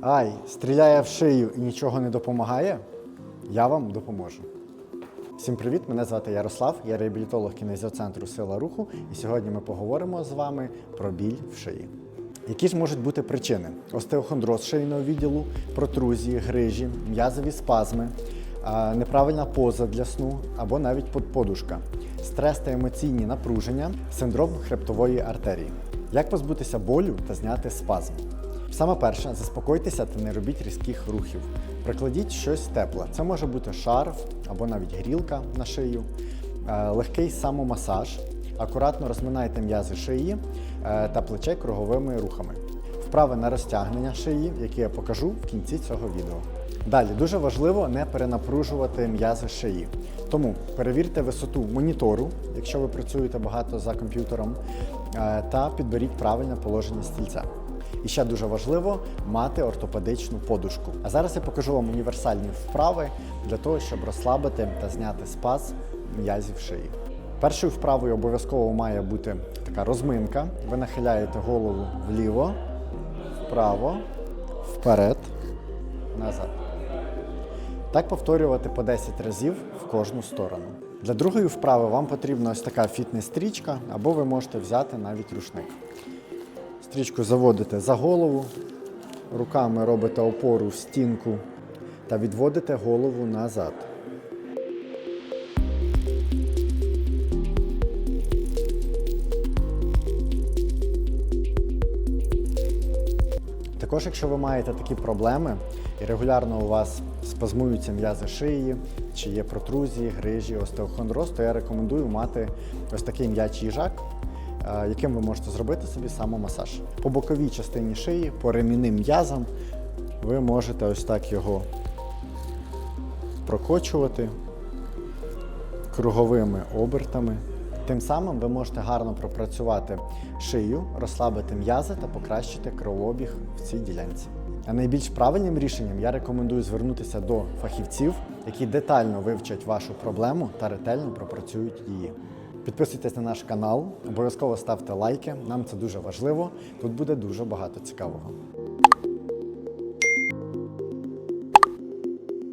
Ай, стріляє в шию і нічого не допомагає? Я вам допоможу. Всім привіт! Мене звати Ярослав, я реабілітолог кінезіоцентру Сила руху, і сьогодні ми поговоримо з вами про біль в шиї. Які ж можуть бути причини? Остеохондроз шийного відділу, протрузії, грижі, м'язові спазми, неправильна поза для сну або навіть подушка, стрес та емоційні напруження, синдром хребтової артерії. Як позбутися болю та зняти спазм? Саме перше, заспокойтеся та не робіть різких рухів. Прикладіть щось тепле. Це може бути шарф або навіть грілка на шию, Е, легкий самомасаж. Акуратно розминайте м'язи шиї е, та плече круговими рухами. Вправи на розтягнення шиї, які я покажу в кінці цього відео. Далі дуже важливо не перенапружувати м'язи шиї. Тому перевірте висоту монітору, якщо ви працюєте багато за комп'ютером, е, та підберіть правильне положення стільця. І ще дуже важливо мати ортопедичну подушку. А зараз я покажу вам універсальні вправи для того, щоб розслабити та зняти спаз м'язів шиї. Першою вправою обов'язково має бути така розминка. Ви нахиляєте голову вліво, вправо, вперед, назад. Так повторювати по 10 разів в кожну сторону. Для другої вправи вам потрібна ось така фітнес-стрічка, або ви можете взяти навіть рушник. Стрічку заводите за голову, руками робите опору в стінку та відводите голову назад. Також, якщо ви маєте такі проблеми і регулярно у вас спазмуються м'язи шиї, чи є протрузії, грижі, остеохондроз, то я рекомендую мати ось такий м'ячий їжак, яким ви можете зробити собі самомасаж. По боковій частині шиї, по ремінним м'язам, ви можете ось так його прокочувати круговими обертами. Тим самим ви можете гарно пропрацювати шию, розслабити м'язи та покращити кровообіг в цій ділянці. А найбільш правильним рішенням я рекомендую звернутися до фахівців, які детально вивчать вашу проблему та ретельно пропрацюють її. Підписуйтесь на наш канал, обов'язково ставте лайки, нам це дуже важливо. Тут буде дуже багато цікавого.